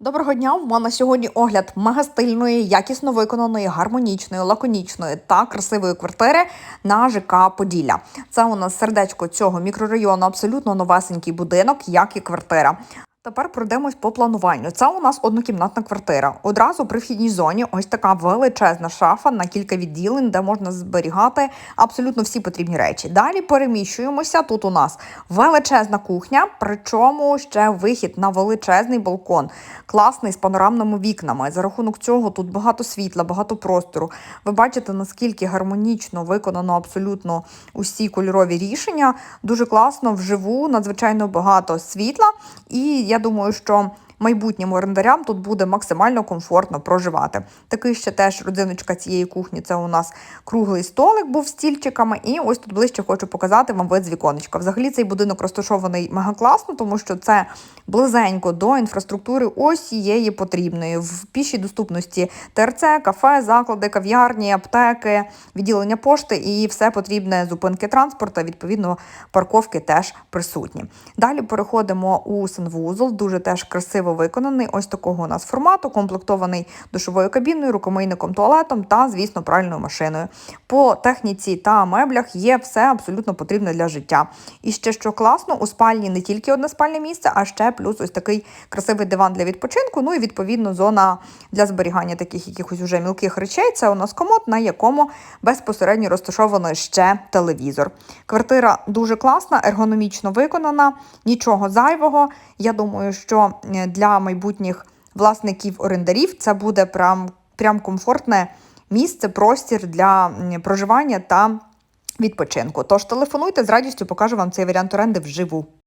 Доброго дня! У мене сьогодні огляд мегастильної, якісно виконаної, гармонічної, лаконічної та красивої квартири на ЖК Поділля. Це у нас сердечко цього мікрорайону, абсолютно новесенький будинок, як і квартира. Тепер пройдемось по плануванню. Це у нас однокімнатна квартира. Одразу при вхідній зоні ось така величезна шафа на кілька відділень, де можна зберігати абсолютно всі потрібні речі. Далі переміщуємося. Тут у нас величезна кухня, причому ще вихід на величезний балкон, класний з панорамними вікнами. За рахунок цього тут багато світла, багато простору. Ви бачите, наскільки гармонічно виконано абсолютно усі кольорові рішення. Дуже класно вживу, надзвичайно багато світла. І я думаю, що майбутнім орендарям тут буде максимально комфортно проживати. Такий ще теж родзиночка цієї кухні. Це у нас круглий столик був стільчиками. І ось тут ближче хочу показати вам вид з віконечка. Взагалі цей будинок розташований мега класно, тому що це близенько до інфраструктури усієї потрібної в пішій доступності ТРЦ, кафе, заклади, кав'ярні, аптеки, відділення пошти і все потрібне зупинки транспорту. Відповідно, парковки теж присутні. Далі переходимо у санвузол, дуже теж красиво виконаний. Ось такого у нас формату, комплектований душовою кабіною, рукомийником, туалетом та, звісно, пральною машиною. По техніці та меблях є все абсолютно потрібне для життя. І ще що класно, у спальні не тільки одне спальне місце, а ще плюс ось такий красивий диван для відпочинку. Ну і відповідно зона для зберігання таких якихось уже мілких речей. Це у нас комод, на якому безпосередньо розташовано ще телевізор. Квартира дуже класна, ергономічно виконана, нічого зайвого. Я думаю, що е, для майбутніх власників орендарів це буде прям, прям комфортне місце, простір для проживання та відпочинку. Тож телефонуйте з радістю, покажу вам цей варіант оренди вживу.